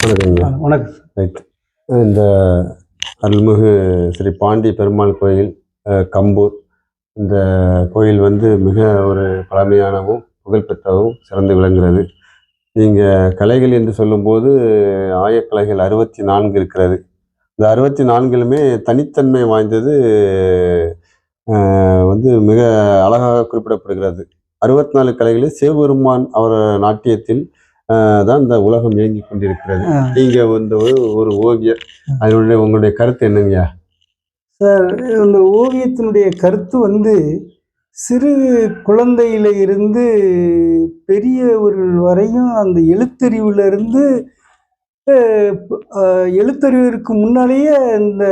வணக்கங்க வணக்கம். ரைட். இந்த அருள்மிகு ஸ்ரீ பாண்டி பெருமாள் கோயில் கம்பூர் இந்த கோயில் வந்து மிக ஒரு பழமையானவும் புகழ்பெற்றவும் சிறந்து விளங்குகிறது. நீங்கள் கலைகள் என்று சொல்லும்போது ஆயக்கலைகள் அறுபத்தி நான்கு இருக்கிறது. இந்த அறுபத்தி நான்கிலுமே தனித்தன்மை வாய்ந்தது வந்து மிக அழகாக குறிப்பிடப்படுகிறது. அறுபத்தி நாலு கலைகளில் சிவபெருமான் அவர் நாட்டியத்தில் தான் இந்த உலகம் இயங்கி கொண்டிருக்கிறது. ஆ, நீங்க வந்து ஒரு ஓவியர். அதனுடைய உங்களுடைய கருத்து என்னங்கய்யா? சார் இந்த ஓவியத்தினுடைய கருத்து வந்து சிறு குழந்தையில இருந்து பெரியவர்கள் வரையும் அந்த எழுத்தறிவுல இருந்து அஹ், ப- அஹ், எழுத்தறிவிற்கு முன்னாலேயே இந்த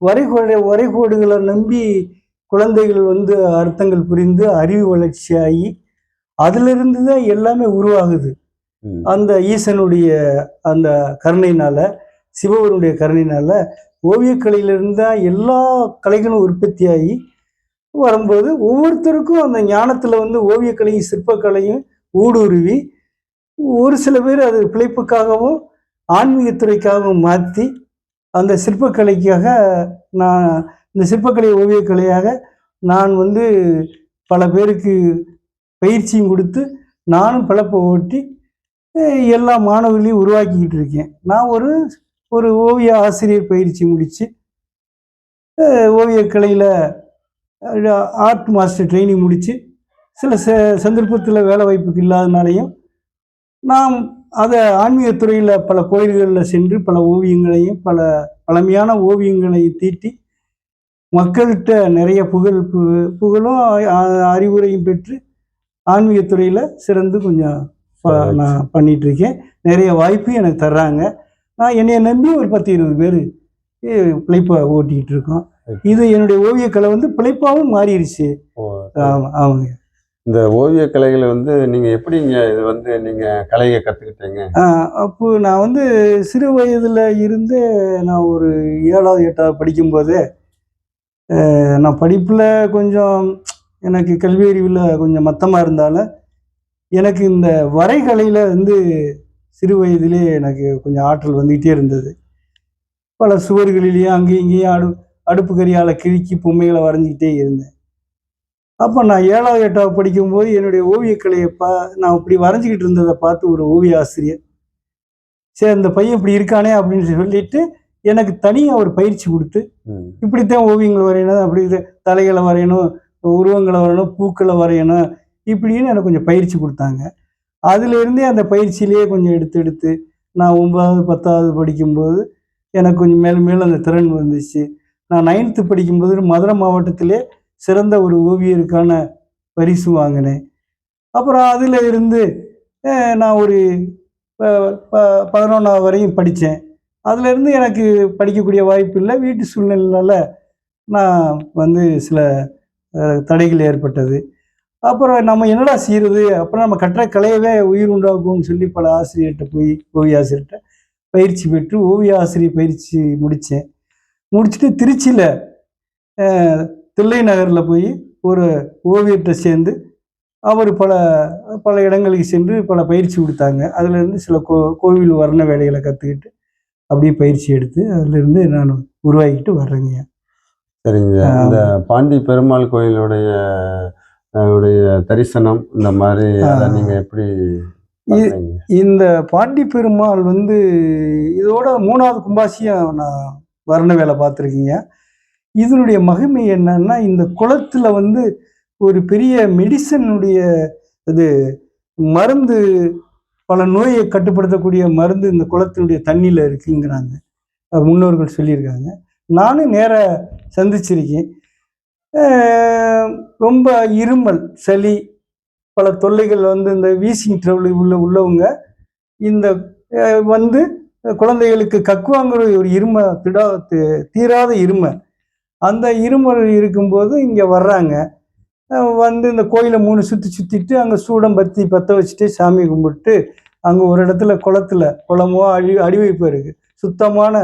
வரைகோடு வரைகோடுகளை நம்பி குழந்தைகள் வந்து அர்த்தங்கள் புரிந்து அறிவு வளர்ச்சியாகி அதிலிருந்து தான் எல்லாமே உருவாகுது. அந்த ஈசனுடைய அந்த கருணையினால சிவபெருடைய கருணையினால ஓவியக்கலையிலிருந்து தான் எல்லா கலைகளும் உற்பத்தியாகி வரும்போது ஒவ்வொருத்தருக்கும் அந்த ஞானத்தில் வந்து ஓவியக்கலையும் சிற்பக்கலையும் ஊடுருவி ஒரு சில பேர் அது பிழைப்புக்காகவும் ஆன்மீகத்துறைக்காகவும் மாற்றி அந்த சிற்பக்கலைக்காக நான் இந்த சிற்பக்கலை ஓவியக்கலையாக நான் வந்து பல பேருக்கு பயிற்சியும் கொடுத்து நானும் பிழப்பை ஓட்டி எல்லா மாணவர்களையும் உருவாக்கிக்கிட்டு இருக்கேன். நான் ஒரு ஒரு ஓவிய ஆசிரியர் பயிற்சி முடித்து ஓவியக்கலையில் ஆர்ட் மாஸ்டர் ட்ரைனிங் முடித்து சில ச சந்தர்ப்பத்தில் வேலை வாய்ப்புக்கு இல்லாதனாலையும் நாம் அதை ஆன்மீகத்துறையில் பல கோயில்களில் சென்று பல ஓவியங்களையும் பல பழமையான ஓவியங்களையும் தீட்டி மக்கள்கிட்ட நிறைய புகழ் பு- புகழும் அறிவுரையும் பெற்று ஆன்மீகத்துறையில் சிறந்து கொஞ்சம் நான் பண்ணிட்டு இருக்கேன் நிறைய வாய்ப்பு எனக்கு தர்றாங்க. நான் என்னைய நம்பி ஒரு பத்து இருபது பேர் பிழைப்பை ஓட்டிக்கிட்டு இருக்கோம் இது என்னுடைய ஓவியக்கலை வந்து பிழைப்பாகவும் மாறிடுச்சு. ஆமாம் ஆமாங்க. இந்த ஓவிய கலைகளை வந்து நீங்க எப்படிங்க இது வந்து நீங்க கலையை கத்துக்கிட்டீங்க? ஆஹ் அப்போ நான் வந்து சிறு வயதில் இருந்து நான் ஒரு ஏழாவது எட்டாவது படிக்கும்போதே நான் படிப்பில் கொஞ்சம் எனக்கு கல்வி அறிவில் கொஞ்சம் மத்தமாக இருந்தாலும் எனக்கு இந்த வரைகலையில் வந்து சிறு வயதிலே எனக்கு கொஞ்சம் ஆற்றல் வந்துக்கிட்டே இருந்தது பல சுவர்களிலேயும் அங்கேயும் இங்கேயும் அடு அடுப்பு கரியால் கிறுக்கி பொம்மைகளை வரைஞ்சிக்கிட்டே இருந்தேன் அப்போ நான் ஏழாவது எட்டாவது படிக்கும்போது என்னுடைய ஓவியக்கலையை பா நான் இப்படி வரைஞ்சிக்கிட்டு இருந்ததை பார்த்து ஒரு ஓவிய ஆசிரியர் சரி இந்த பையன் இப்படி இருக்கானே அப்படின்னு சொல்லிட்டு எனக்கு தனியாக ஒரு பயிற்சி கொடுத்து. இப்படித்தான் ஓவியங்கள் வரையணும் அப்படி தலைகளை வரையணும் உருவங்களை வரையணும் பூக்களை வரையணும் இப்படின்னு எனக்கு கொஞ்சம் பயிற்சி கொடுத்தாங்க. அதிலிருந்தே அந்த பயிற்சியிலேயே கொஞ்சம் எடுத்து எடுத்து நான் ஒன்பதாவது பத்தாவது படிக்கும்போது எனக்கு கொஞ்சம் மேலும் மேலும் அந்த திறன் வந்துச்சு. நான் நைன்த்து படிக்கும்போது மதுரை மாவட்டத்திலே சிறந்த ஒரு ஓவியருக்கான பரிசு வாங்கினேன். அப்புறம் அதில் இருந்து நான் ஒரு ப- பதினொன்றாவது வரையும் படித்தேன். அதிலிருந்து எனக்கு படிக்கக்கூடிய வாய்ப்பு இல்லை. வீட்டு சூழ்நிலையால் நான் வந்து சில தடைகள் ஏற்பட்டது. அப்புறம் நம்ம என்னடா செய்கிறது அப்புறம் நம்ம கற்ற கலையவே உயிர் உண்டாக்கும்னு சொல்லி பல ஆசிரியர்கிட்ட போய் ஓவிய ஆசிரியர்கிட்ட பயிற்சி பெற்று ஓவிய ஆசிரியர் பயிற்சி முடித்தேன். முடிச்சுட்டு திருச்சியில் தில்லை நகரில் போய் ஒரு ஓவியர்கிட்ட சேர்ந்து அவர் பல பல இடங்களுக்கு சென்று பல பயிற்சி கொடுத்தாங்க. அதுலேருந்து சில கோ கோவில் வர்ண வேலைகளை கற்றுக்கிட்டு அப்படியே பயிற்சி எடுத்து அதுலேருந்து நான் உருவாக்கிட்டு வர்றேங்க சரிங்க இந்த பாண்டி பெருமாள் கோயிலுடைய உடைய தரிசனம் இந்த மாதிரி அதை ஆ. நீங்க எப்படி? இந்த பாண்டி பெருமாள் வந்து இதோட மூணாவது கும்பாசியம் நான் வர்ண வேலை பார்த்துருக்கீங்க இதனுடைய மகிமை என்னன்னா இந்த குளத்துல வந்து ஒரு பெரிய மெடிசனுடைய இது மருந்து பல நோயை கட்டுப்படுத்தக்கூடிய மருந்து இந்த குளத்தினுடைய தண்ணியில் இருக்குங்கிறாங்க முன்னோர்கள் சொல்லியிருக்காங்க நானும் நேர சந்திச்சிருக்கேன் ரொம்ப இருமல் சளி பல தொல்லைகள் வந்து இந்த வீசிங் ட்ரபிள் உள்ள உள்ளவங்க இந்த வந்து குழந்தைகளுக்கு கக்குவாங்கிற ஒரு இருமை திடா தீராத இருமை. அந்த இருமல் இருக்கும்போது இங்கே வர்றாங்க. வந்து இந்த கோயிலை மூணு சுற்றி சுற்றிட்டு அங்கே சூடம் பத்தி பற்ற வச்சுட்டு சாமி கும்பிட்டு அங்கே ஒரு இடத்துல குளத்துல குளமோ அழி அடிவைப்பு இருக்குது சுத்தமான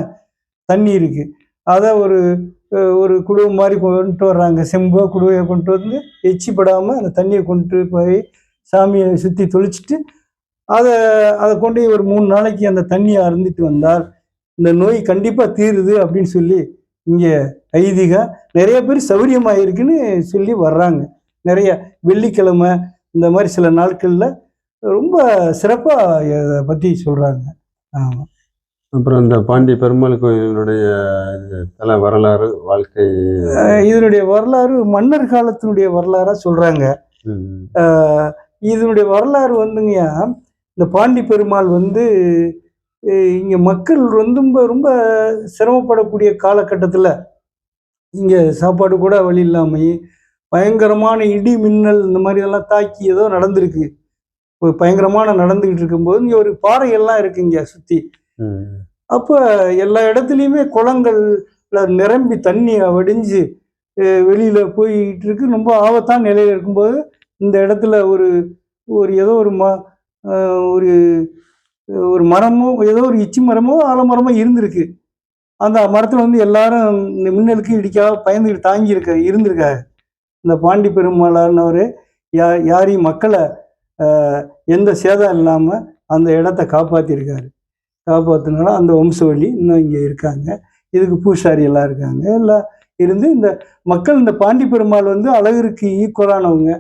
தண்ணி இருக்குது அதை ஒரு ஒரு குடுவை மாதிரி கொண்டு வர்றாங்க. செம்போ குடுவையை கொண்டு வந்து எச்சி படாமல் அந்த தண்ணியை கொண்டு போய் சாமியை சுற்றி தொளிச்சிட்டு அதை அதை கொண்டு போய் ஒரு மூணு நாளைக்கு அந்த தண்ணியை அருந்திட்டு வந்தால் இந்த நோய் கண்டிப்பாக தீருது அப்படின்னு சொல்லி இங்கே ஐதீகம் நிறைய பேர் சௌரியமாக இருக்குன்னு சொல்லி வர்றாங்க. நிறைய வெள்ளிக்கிழமை இந்த மாதிரி சில நாட்களில் ரொம்ப சிறப்பாக இதை பற்றி சொல்கிறாங்க ஆமாம் அப்புறம் இந்த பாண்டி பெருமாள் கோயிலினுடைய தல வரலாறு வாழ்க்கை. இதனுடைய வரலாறு மன்னர் காலத்தினுடைய வரலாறாக சொல்கிறாங்க இதனுடைய வரலாறு வந்துங்கய்யா இந்த பாண்டி பெருமாள் வந்து இங்க மக்கள் ரொம்ப ரொம்ப சிரமப்படக்கூடிய காலகட்டத்தில் இங்க சாப்பாடு கூட வழி இல்லாமல் பயங்கரமான இடி மின்னல் இந்த மாதிரி எல்லாம் தாக்கி ஏதோ நடந்திருக்கு. பயங்கரமான நடந்துகிட்டு இருக்கும்போது இங்க ஒரு பாறையெல்லாம் இருக்கு இங்க சுத்தி. ம், அப்போ எல்லா இடத்துலையுமே குளங்கள்ல நிரம்பி தண்ணி வடிஞ்சு வெளியில் போயிட்டு இருக்கு. ரொம்ப ஆபத்தான நிலையில் இருக்கும்போது இந்த இடத்துல ஒரு ஒரு ஏதோ ஒரு ம ஒரு ஒரு மரமோ ஏதோ ஒரு இச்சி மரமோ ஆலமரமோ இருந்திருக்கு. அந்த மரத்தில் வந்து எல்லாரும் இந்த மின்னலுக்கு இடிக்காக பயந்துக்கிட்டு தாங்கியிருக்க இருந்திருக்காங்க. இந்த பாண்டி பெருமாளானவர் யா யாரையும் மக்களை எந்த சேதம் இல்லாமல் அந்த இடத்த காப்பாற்றியிருக்காரு காப்பாற்றினால அந்த வம்சவழி இன்னும் இங்கே இருக்காங்க. இதுக்கு பூசாரி எல்லாம் இருக்காங்க. எல்லாம் இருந்து இந்த மக்கள் இந்த பாண்டி பெருமாள் வந்து அழகிற்கு ஈக்குவலானவங்க.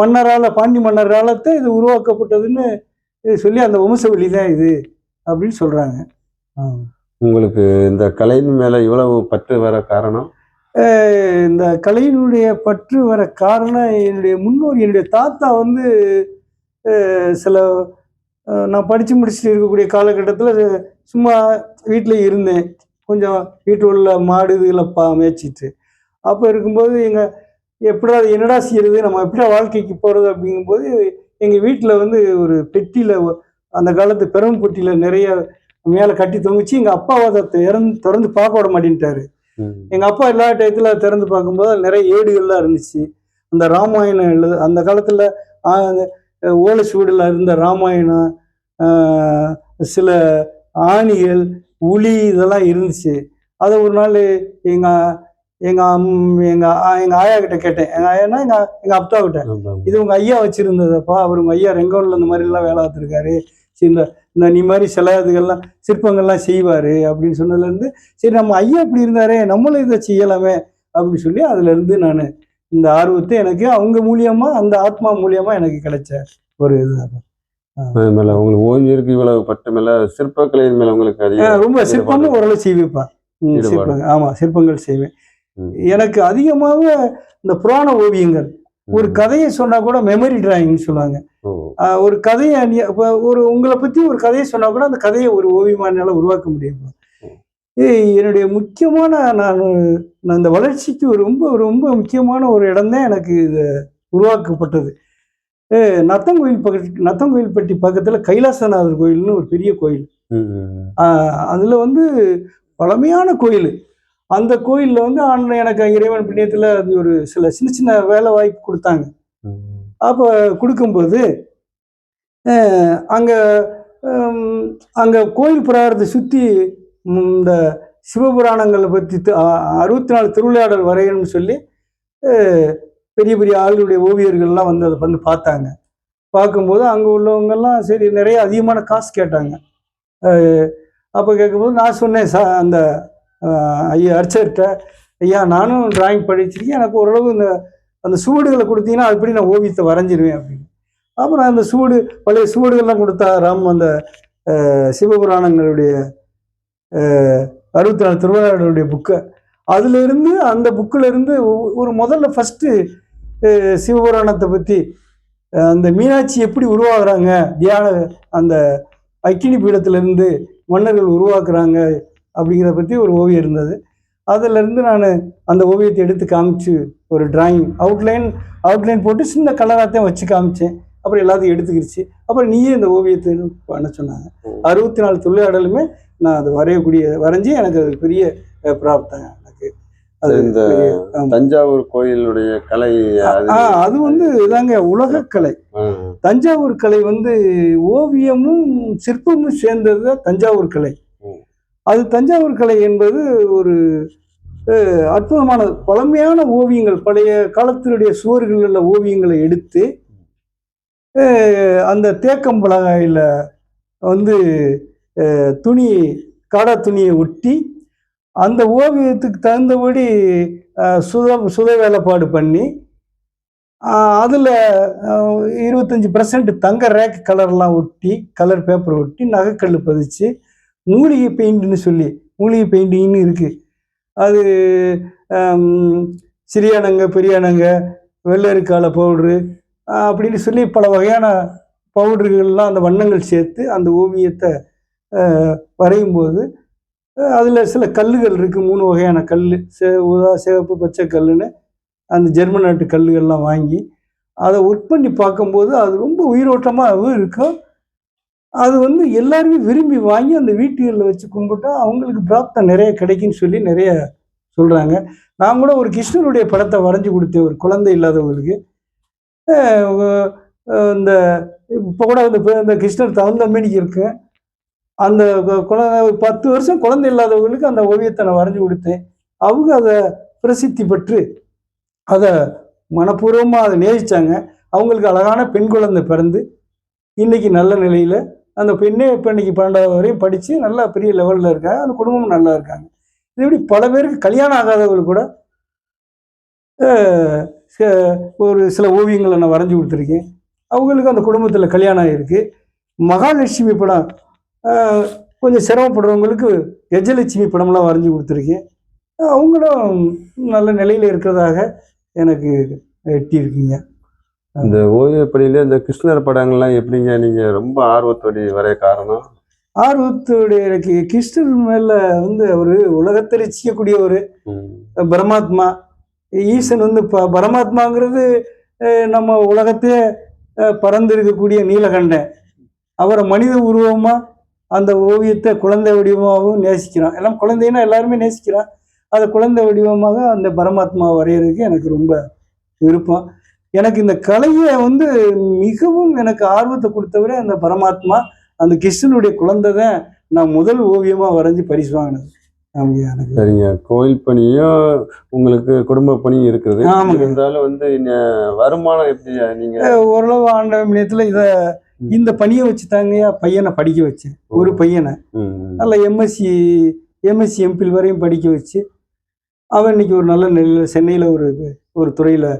மன்னரால பாண்டி மன்னர் காலத்தை இது உருவாக்கப்பட்டதுன்னு சொல்லி அந்த வம்சவழி தான் இது அப்படின்னு சொல்றாங்க. ஆஹ் உங்களுக்கு இந்த கலையின் மேல இவ்வளவு பற்று வர காரணம்? இந்த கலையினுடைய பற்று வர காரணம் என்னுடைய முன்னோர் என்னுடைய தாத்தா வந்து சில நான் படித்து முடிச்சுட்டு இருக்கக்கூடிய காலகட்டத்தில் சும்மா வீட்டில் இருந்தேன். கொஞ்சம் வீட்டில் உள்ள மாடு இதுகளை பா மேய்ச்சிட்டு. அப்போ இருக்கும்போது எங்கள் எப்படா என்னடா செய்யறது? நம்ம எப்படிடா வாழ்க்கைக்கு போகிறது அப்படிங்கும்போது எங்கள் வீட்டில் வந்து ஒரு பெட்டியில் அந்த காலத்து பெரும் பெட்டியில் நிறைய மேலே கட்டி தொங்குச்சு. எங்கள் அப்பா அதை திறந்து திறந்து பார்க்க விட மாட்டேன்ட்டாரு. ம், எங்க அப்பா எல்லா டயத்துல திறந்து பார்க்கும்போது நிறைய ஏடுகள்லாம் இருந்துச்சு. அந்த ராமாயணம் எழுது அந்த காலத்துல ஆஹ், அந்த ஓலை சுவடில் இருந்த ராமாயணம் சில ஆணிகள் உளி இதெல்லாம் இருந்துச்சு. அதை ஒரு நாள் எங்க எங்க அம்- எங்க ஆ- எங்க ஆயா கிட்ட கேட்டேன். எங்க ஆயானா எங்க எங்க அப்பா கிட்ட. இது உங்க ஐயா வச்சிருந்ததப்பா? அவர் உங்க ஐயா ரெங்கோன்ல இந்த மாதிரி எல்லாம் வேலை பார்த்துருக்காரு. சரி இந்த இந்த நீ மாதிரி சில இதுகள்லாம் சிற்பங்கள்லாம் செய்வாரு அப்படின்னு சொன்னதுல இருந்து சரி நம்ம ஐயா இப்படி இருந்தாரே நம்மளும் இதை செய்யலாமே அப்படின்னு சொல்லி அதுல இருந்து நான் இந்த ஆர்வத்தை எனக்கு அவங்க மூலியமா அந்த ஆத்மா மூலியமா எனக்கு கிடைச்ச ஒரு இது அது. மேல உங்களுக்கு ஓவியருக்கு இவ்வளவு பட்டு மேல சிற்பக்கலையின் மேல உங்களுக்கு ரொம்ப சிற்பமும் ஓரளவு செய்வேப்பா. ம், ஈடுபாடு. சிற்பங்கள். ஆமா சிற்பங்கள் செய்வேன். எனக்கு அதிகமாக இந்த புராண ஓவியங்கள். ஒரு கதையை சொன்னா கூட மெமரி டிராயிங்னு சொல்லுவாங்க. ஒரு கதையை ஒரு உங்களை பற்றி ஒரு கதையை சொன்னா கூட அந்த கதையை ஒரு ஓவியமா என்னால் உருவாக்க முடியும் என்னுடைய முக்கியமான நான் நான் இந்த வளர்ச்சிக்கு ஒரு ரொம்ப ரொம்ப முக்கியமான ஒரு இடம் தான் எனக்கு இது உருவாக்கப்பட்டது. நத்தங்கோயில் பக்கத்து நத்தங்கோயில்பட்டி பக்கத்தில் கைலாசநாதர் கோயில்னு ஒரு பெரிய கோயில். அதில் வந்து பழமையான கோயில். அந்த கோயிலில் வந்து ஆண்டு எனக்கு இறைவன் புண்ணியத்தில் அது ஒரு சில சின்ன சின்ன வேலை வாய்ப்பு கொடுத்தாங்க. அப்போ கொடுக்கும்போது அங்க அங்க கோயில் பிரகாரத்தை சுற்றி இந்த சிவபுராணங்களை பற்றி அறுபத்தி நாலு திருவிளையாடல் வரையணும்னு சொல்லி பெரிய பெரிய ஆளுடைய ஓவியர்கள்லாம் வந்து அதை வந்து பார்த்தாங்க. பார்க்கும்போது அங்கே உள்ளவங்கெல்லாம் சரி நிறைய அதிகமான காசு கேட்டாங்க. அப்போ கேட்கும்போது நான் சொன்னேன் சா அந்த ஐயா அர்ச்சர்கிட்ட ஐயா நானும் டிராயிங் படிச்சிருக்கேன் எனக்கு ஓரளவு இந்த அந்த சுவடுகளை கொடுத்தீங்கன்னா எப்படி நான் ஓவியத்தை வரைஞ்சிருவேன் அப்படின்னு. அப்புறம் அந்த சுவடு பழைய சுவடுகள்லாம் கொடுத்தா ராம் அந்த சிவபுராணங்களுடைய அறுபத்தி நாலு திருவிழாவுடைய புக்கை அதுலேருந்து அந்த புக்கில் இருந்து ஒரு முதல்ல ஃபஸ்ட்டு சிவபுராணத்தை பற்றி அந்த மீனாட்சி எப்படி உருவாகிறாங்க தியான அந்த அக்கினி பீடத்திலிருந்து மன்னர்கள் உருவாக்குறாங்க அப்படிங்கிறத பற்றி ஒரு ஓவியம் இருந்தது. அதிலிருந்து நான் அந்த ஓவியத்தை எடுத்து காமிச்சு ஒரு டிராயிங் அவுட்லைன் அவுட்லைன் போட்டு சின்ன கலராகத்தையும் வச்சு காமிச்சேன். அப்புறம் எல்லாத்தையும் எடுத்துக்கிடுச்சு அப்புறம் நீயே இந்த ஓவியத்தை பண்ண சொன்னாங்க. அறுபத்தி நாலு தொழிலாளர்களுமே நான் அதை வரையக்கூடிய வரைஞ்சி எனக்கு அது பெரிய பிராப்தம் எனக்கு. அது இந்த. தஞ்சாவூர் கோயிலுடைய கலை அது வந்து இதாங்க உலகக்கலை. தஞ்சாவூர் கலை வந்து ஓவியமும் சிற்பமும் சேர்ந்தது தான் தஞ்சாவூர் கலை. அது தஞ்சாவூர் கலை என்பது ஒரு அற்புதமான பழமையான ஓவியங்கள் பழைய காலத்தினுடைய சுவர்களில் உள்ள ஓவியங்களை எடுத்து அந்த தேக்கம் பலகையில் வந்து துணி காடா துணியை ஒட்டி அந்த ஓவியத்துக்கு தகுந்தபடி சுத சுத வேலைப்பாடு பண்ணி அதில் இருபத்தஞ்சி பர்சன்ட் தங்க ரேக் கலர்லாம் ஒட்டி கலர் பேப்பர் ஒட்டி நகைக்கல் பதிச்சு மூலிகை பெயிண்ட்னு சொல்லி மூலிகை பெயிண்டிங்னு இருக்குது அது சிறியானங்க பெரியானங்க வெள்ளரிக்கால பவுட்ரு அப்படின்னு சொல்லி பல வகையான பவுடர்கள்லாம் அந்த வண்ணங்கள் சேர்த்து அந்த ஓவியத்தை வரையும் வரையும்போது அதில் சில கல்லுகள் இருக்குது மூணு வகையான கல் சே உதா சிவப்பு பச்சை கல்லுன்னு அந்த ஜெர்மன் நாட்டு கல்லுகள்லாம் வாங்கி அதை ஒர்க் பண்ணி பார்க்கும்போது அது ரொம்ப உயிரோட்டமாகவும் இருக்கும். அது வந்து எல்லாருமே விரும்பி வாங்கி அந்த வீட்டுகளில் வச்சு கும்பிட்டா அவங்களுக்கு பிராப்தம் நிறைய கிடைக்குன்னு சொல்லி நிறைய சொல்கிறாங்க நான் கூட ஒரு கிருஷ்ணனுடைய படத்தை வரைஞ்சி கொடுத்தேன். ஒரு குழந்தை இல்லாதவங்களுக்கு. இந்த இப்போ கூட அந்த இந்த கிருஷ்ணர் தகுந்த மீனிக்கு இருக்கு. அந்த குழந்தை பத்து வருஷம் குழந்தை இல்லாதவங்களுக்கு அந்த ஓவியத்தை நான் வரைஞ்சி கொடுத்தேன். அவங்க அதை பிரசித்தி பெற்று அதை மனப்பூர்வமாக அதை நேசித்தாங்க அவங்களுக்கு அழகான பெண் குழந்தை பிறந்து இன்னைக்கு நல்ல நிலையில் அந்த பெண்ணே இப்போ இன்னைக்கு பன்னெண்டாவது வரையும் படித்து நல்லா பெரிய லெவலில் இருக்காங்க. அந்த குடும்பமும் நல்லா இருக்காங்க. இது இப்படி பல பேருக்கு கல்யாணம் ஆகாதவர்கள் கூட ஒரு சில ஓவியங்களை நான் வரைஞ்சி கொடுத்துருக்கேன். அவங்களுக்கு அந்த குடும்பத்தில் கல்யாணம் ஆகிருக்கு மகாலட்சுமி படம் கொஞ்சம் சிரமப்படுறவங்களுக்கு கஜலட்சுமி படம்லாம் வரைஞ்சி கொடுத்துருக்கேன். அவங்களும் நல்ல நிலையில் இருக்கிறதாக எனக்கு எட்டியிருக்கீங்க. இந்த ஓவியப்படியில இந்த கிருஷ்ணர் படங்கள்லாம் எப்படிங்க? நீங்க ரொம்ப ஆர்வத்தோடி வரைய காரணம்? ஆர்வத்தோடைய எனக்கு கிருஷ்ணர் மேலே வந்து அவர் உலகத்தை ரசிக்கக்கூடிய ஒரு. பரமாத்மா ஈசன் வந்து ப பரமாத்மாங்கிறது நம்ம உலகத்தையே அஹ், பறந்து இருக்கக்கூடிய நீலகண்டன். அவரை மனித உருவமாக அந்த ஓவியத்தை குழந்தை வடிவமாகவும் நேசிக்கிறான். எல்லாம் குழந்தைன்னா எல்லாருமே நேசிக்கிறான். அதை குழந்தை வடிவமாக அந்த பரமாத்மா வரைகிறதுக்கு எனக்கு ரொம்ப விருப்பம். எனக்கு இந்த கலையை வந்து மிகவும் எனக்கு ஆர்வத்தை கொடுத்தவரே அந்த பரமாத்மா. அந்த கிருஷ்ணனுடைய குழந்தை தான் நான் முதல் ஓவியமாக வரைஞ்சி பரிசு வாங்கினது. சரிங்க. கோயில் பணியும் உங்களுக்கு குடும்ப பணியும் இருக்குது. இருந்தாலும் வந்து வருமானம் எப்படி நீங்க ஓரளவு ஆண்ட நேரத்தில் இதை இந்த பணியை வச்சு தாங்கய்யா பையனை படிக்க வச்சேன். ஒரு பையனை. நல்ல எம்எஸ்சி எம்எஸ்சி எம்பில் வரையும் படிக்க வச்சு அவன் இன்னைக்கு ஒரு நல்ல நிலையில் சென்னையில் ஒரு ஒரு துறையில்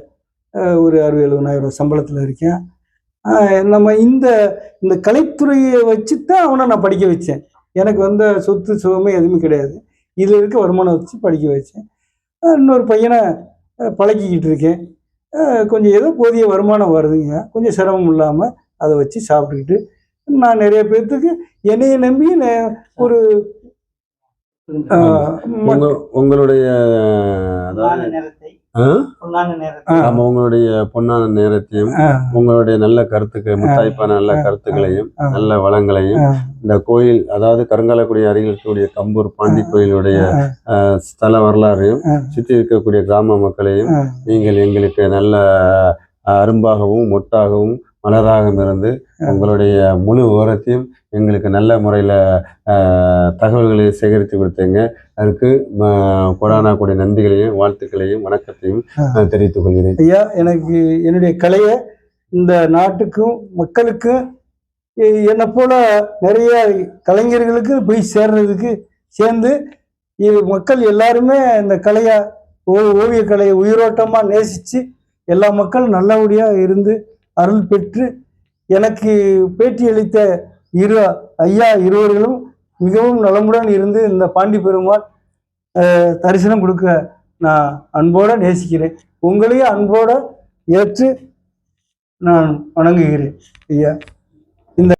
ஒரு அறுபது எழுபதாயிரம் சம்பளத்தில் இருக்கேன். நம்ம இந்த இந்த கலைத்துறையை வச்சு தான் அவனை நான் படிக்க வச்சேன். எனக்கு வந்த சொத்து சுகமே எதுவுமே கிடையாது. இதில் இருக்க வருமானம் வச்சு படிக்க வச்சேன். இன்னொரு பையனை பழக்கிக்கிட்டு இருக்கேன். கொஞ்சம் ஏதோ போதிய வருமானம் வருதுங்க. கொஞ்சம் சிரமம் இல்லாமல் அதை வச்சு சாப்பிட்டுக்கிட்டு நான் நிறைய பேர்த்துக்கு என்னைய நம்பி நே- ஒரு உங்களுடைய ஆமா உங்களுடைய பொன்னான நேரத்தையும் உங்களுடைய நல்ல கருத்துக்கள் முத்தாய்ப்பான நல்ல கருத்துக்களையும். நல்ல வளங்களையும் இந்த கோயில் அதாவது கருங்காலக்குடி அருகில் இருக்கக்கூடிய கம்பூர் பாண்டி கோயிலுடைய ஸ்தல வரலாறையும். சுற்றி இருக்கக்கூடிய கிராம மக்களையும். நீங்கள் எங்களுக்கு நல்ல அரும்பாகவும் மொட்டாகவும் மலராகவும் இருந்து உங்களுடைய முழு விவரத்தையும் எங்களுக்கு நல்ல முறையில் தகவல்களை சேகரித்து கொடுத்தீங்க. அதுக்கு ம- கொடானா கொடி நன்றிகளையும் வாழ்த்துக்களையும் வணக்கத்தையும் தெரிவித்துக் கொள்கிறேன். ஐயா எனக்கு என்னுடைய கலையை இந்த நாட்டுக்கும் மக்களுக்கும் என்னை போல நிறைய கலைஞர்களுக்கு போய் சேர்றதுக்கு சேர்ந்து இது மக்கள் எல்லாருமே இந்த கலையை ஓ ஓவிய கலையை உயிரோட்டமாக நேசித்து எல்லா மக்களும் நல்லபடியாக இருந்து அருள் பெற்று எனக்கு பேட்டியளித்த இரு ஐயா இருவர்களும் மிகவும் நலமுடன் இருந்து இந்த பாண்டி பெருமாள் தரிசனம் கொடுக்க நான் அன்போடு நேசிக்கிறேன். உங்களையும் அன்போடு ஏற்று நான் வணங்குகிறேன் ஐயா.